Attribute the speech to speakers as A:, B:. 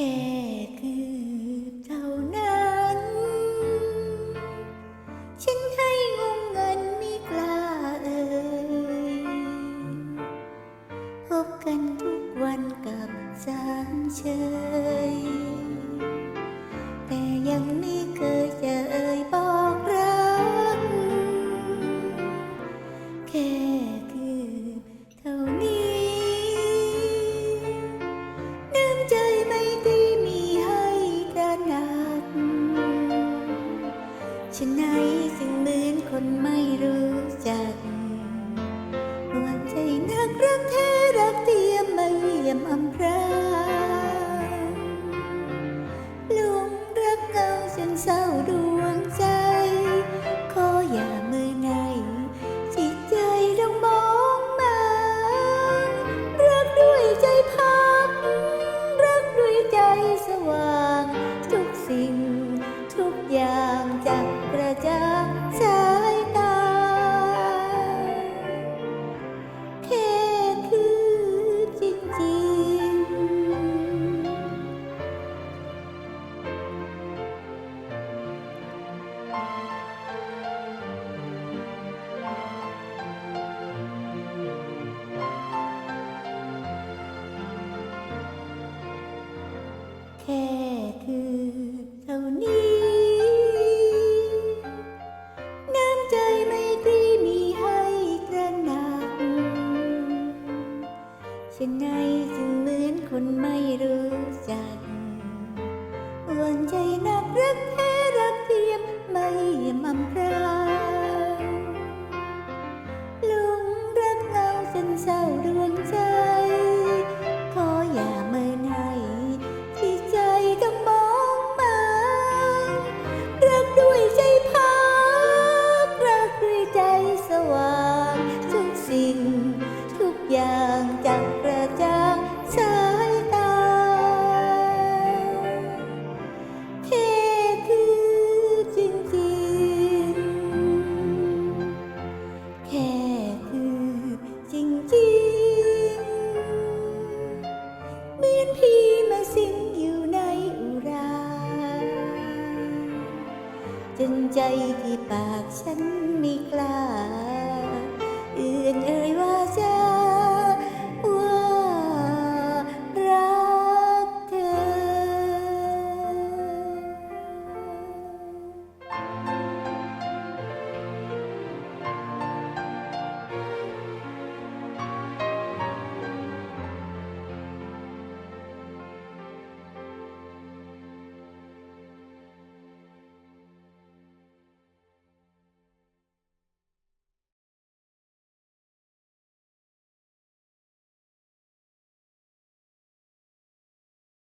A: แค่คือเท่านั้น ฉันให้งงเงินไม่กล้าเอ่ยพบกันทุกวันกับสามเชย ฉันไหนจึงเหมือนคนไม่รู้จักหัวใจนักรักแท้รักเทียมไม่เยี่ยมอำพรางหลงรักเงาจนเศร้าดู แค่คือเท่านี้น้ำใจไม่ตรีมีให้ตระหนักฉันในจึงเหมือนคนไม่รู้จักหวนใจนักรักแท้รักเทียมไม่มำพรางหลงรักเงาจนเศร้าดวงใจ พี่มาสิงอยู่ในอุรา จนใจที่ปากฉันไม่กล้า เอื่นเอ่ยว่าจะ